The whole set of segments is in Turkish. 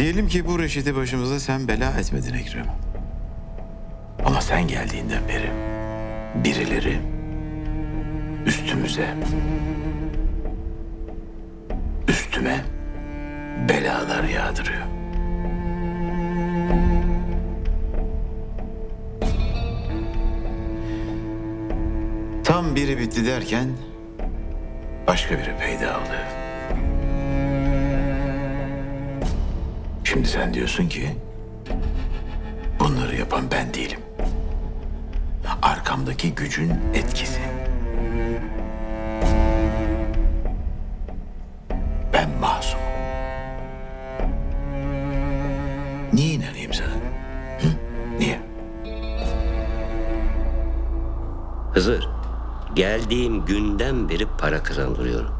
Diyelim ki bu reşiti başımıza sen bela etmedin Ekrem. Ama sen geldiğinden beri birileri üstümüze, üstüme belalar yağdırıyor. Tam biri bitti derken başka biri peyda oluyor. Şimdi sen diyorsun ki bunları yapan ben değilim. Arkamdaki gücün etkisi. Ben masumum. Niye inanayım sana? Hı? Niye? Hızır, geldiğim günden beri para kazandırıyorum.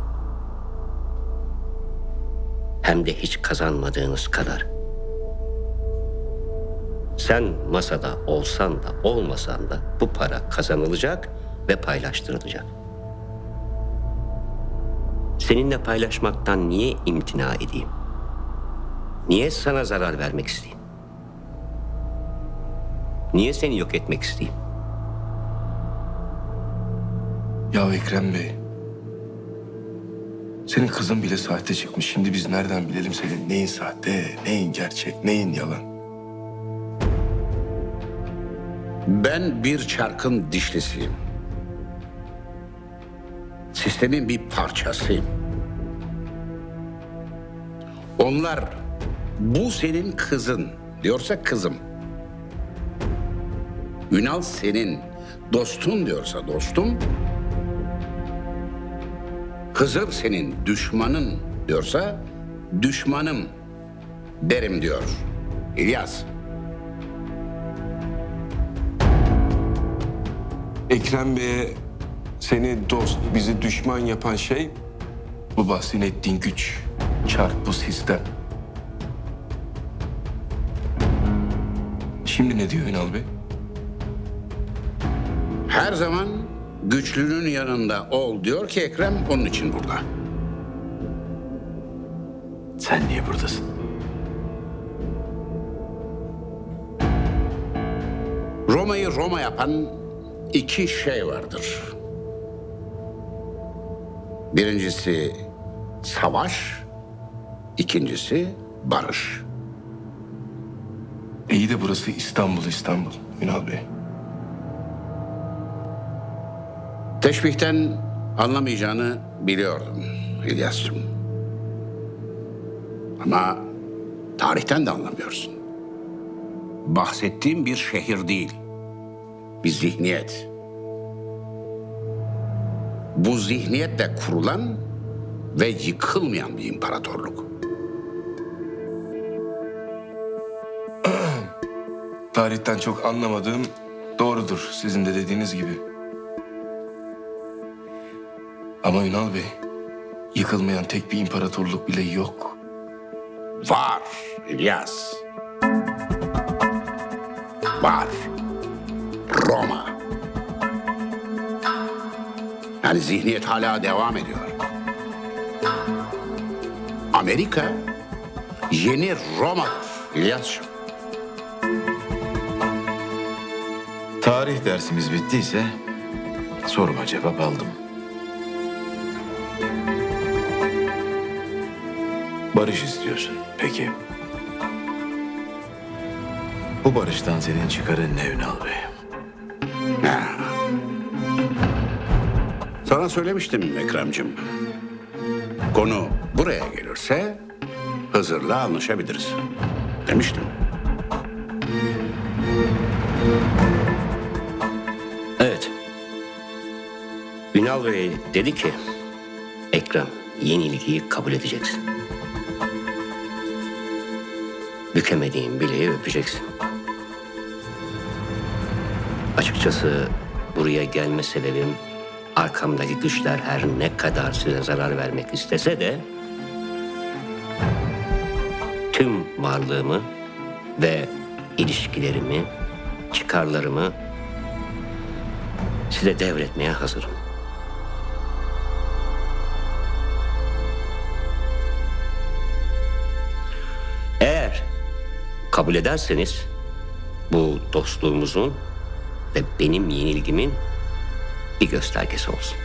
Hem de hiç kazanmadığınız kadar. Sen masada olsan da olmasan da bu para kazanılacak ve paylaştırılacak. Seninle paylaşmaktan niye imtina edeyim? Niye sana zarar vermek isteyeyim? Niye seni yok etmek isteyeyim? Ya Ekrem Bey. Senin kızın bile sahte çıkmış. Şimdi biz nereden bilelim senin neyin sahte, neyin gerçek, neyin yalan? Ben bir çarkın dişlisiyim. Sistemin bir parçasıyım. Onlar bu senin kızın diyorsa kızım. Ünal senin dostun diyorsa dostum. Hızır senin düşmanın diyorsa düşmanım derim diyor İlyas. Ekrem Bey'e seni dost, bizi düşman yapan şey bu bahsettiğin güç, çark bu sistem. Şimdi ne diyor Ünal Bey? Her zaman güçlünün yanında ol diyor ki Ekrem onun için burada. Sen niye buradasın? Roma'yı Roma yapan iki şey vardır. Birincisi savaş, ikincisi barış. İyi de burası İstanbul, İstanbul Ünal Bey. Teşbihten anlamayacağını biliyordum İlyas'cığım. Ama tarihten de anlamıyorsun. Bahsettiğim bir şehir değil. Bir zihniyet. Bu zihniyetle kurulan ve yıkılmayan bir imparatorluk. Tarihten çok anlamadığım doğrudur sizin de dediğiniz gibi. Ama Ünal Bey, yıkılmayan tek bir imparatorluk bile yok. Var İlyas. Var. Roma. Yani zihniyet hala devam ediyor. Amerika yeni Roma'dır İlyas'cığım. Tarih dersimiz bittiyse soruma cevap aldım. Barış istiyorsun. Peki. Bu barıştan senin çıkarın ne Ünal Bey? Sana söylemiştim Ekrem'cim. Konu buraya gelirse Hızır'la anlaşabiliriz. Demiştim. Evet. Ünal Bey dedi ki, Ekrem yenilgiyi kabul edeceksin. Bükemediğin bileği öpeceksin. Açıkçası buraya gelme sebebim arkamdaki güçler her ne kadar size zarar vermek istese de tüm varlığımı ve ilişkilerimi, çıkarlarımı size devretmeye hazırım. Kabul ederseniz bu dostluğumuzun ve benim yenilgimin bir göstergesi olsun.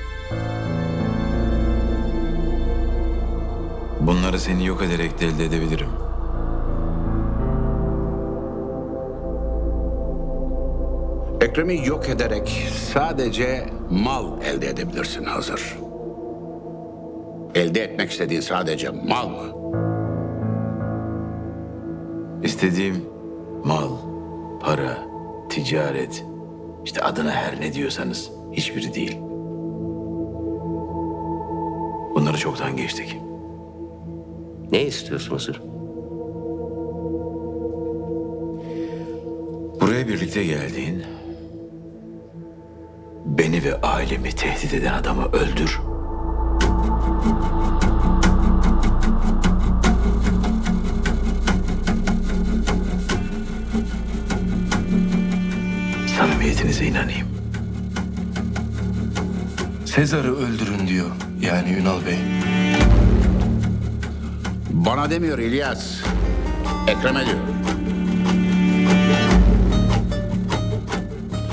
Bunları seni yok ederek de elde edebilirim. Ekrem'i yok ederek sadece mal elde edebilirsin hazır. Elde etmek istediğin sadece mal mı? İstediğim mal, para, ticaret, işte adına her ne diyorsanız hiçbiri değil. Bunları çoktan geçtik. Ne istiyorsun Hızır? Buraya birlikte geldiğin, beni ve ailemi tehdit eden adamı öldür. Samimiyetinize inanayım. Sezar'ı öldürün diyor yani Ünal Bey. Bana demiyor İlyas. Ekrem'e diyor.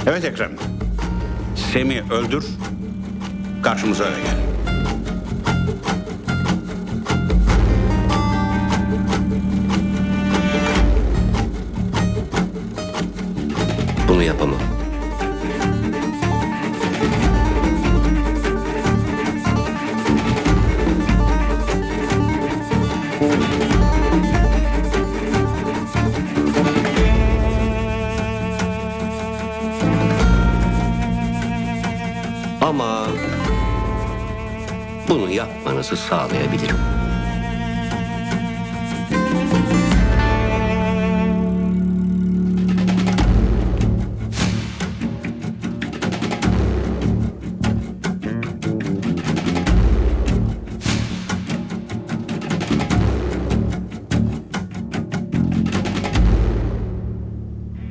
Evet Ekrem. Semih öldür. Karşımıza öyle gel. Bunu yapamam. bunu yapmanızı sağlayabilirim.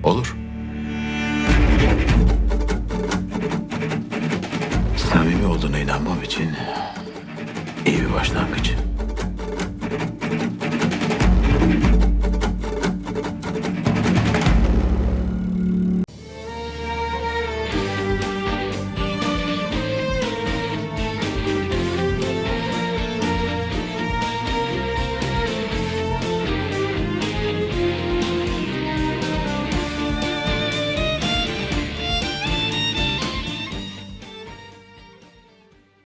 Olur. Samimi olduğuna inanmam için iyi bir başlangıç.